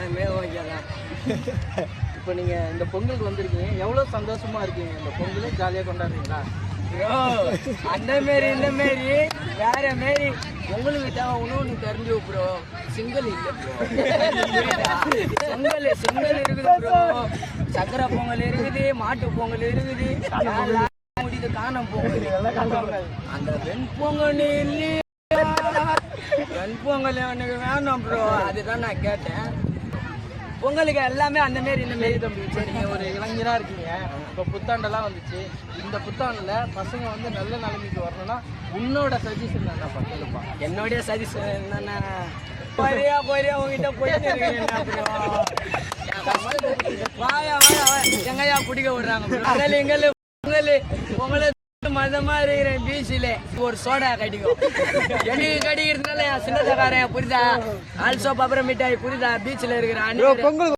எல்லாமே ஓகே தான் இப்போ நீங்கள் இந்த பொங்கலுக்கு வந்திருக்கீங்க. எவ்வளோ சந்தோஷமாக இருக்கீங்க. இந்த பொங்கலை ஜாலியாக கொண்டாடுறீங்களா? அந்த மாரி இந்த மாரி வேற மாரி. உங்களுக்கு தேவை ஒன்று தெரிஞ்சு ப்ரோ சிங்கிள் இல்லை ப்ரோ பொங்கல் சிங்கிள் இருக்குது ப்ரோ சக்கரை பொங்கல் இருக்குது மாட்டு பொங்கல் இருக்குது. எல்லாம் முடியுது பொங்கல். அந்த வெண் பொங்கல் இல்லையா? வெண்பொங்கல் எனக்கு வேணும் ப்ரோ அதுதான் நான் கேட்டேன். பொங்கலுக்கு எல்லாமே அந்த மாரி இந்த மாரி தம்பி. சரி நீங்க ஒரு இளைஞரா இருக்கீங்க. இப்போ புத்தாண்டெல்லாம் வந்துச்சு. இந்த புத்தாண்டுல பசங்க வந்து நல்ல நிலைமைக்கு வரணும்னா உன்னோட சஜஷன் என்ன பண்ணுப்பா என்னுடைய சஜஷன் என்னன்னா போறியா போறியா உங்ககிட்ட போயிட்டு இருக்கேன் வாயா வாயா வாயா. எங்கயா பிடிக்க விடுறாங்க பொங்கல் பொங்கல் மதமா இருக்கிறேன் பீச்சில ஒரு சோடா கட்டிக்கும் எனக்கு கடிக்கிறதுனால என் சின்னதக்காரன் புரியுதா? ஆல்சோ பப்பரம் மிட்டாய் புரியுதா? பீச்சில் இருக்கிற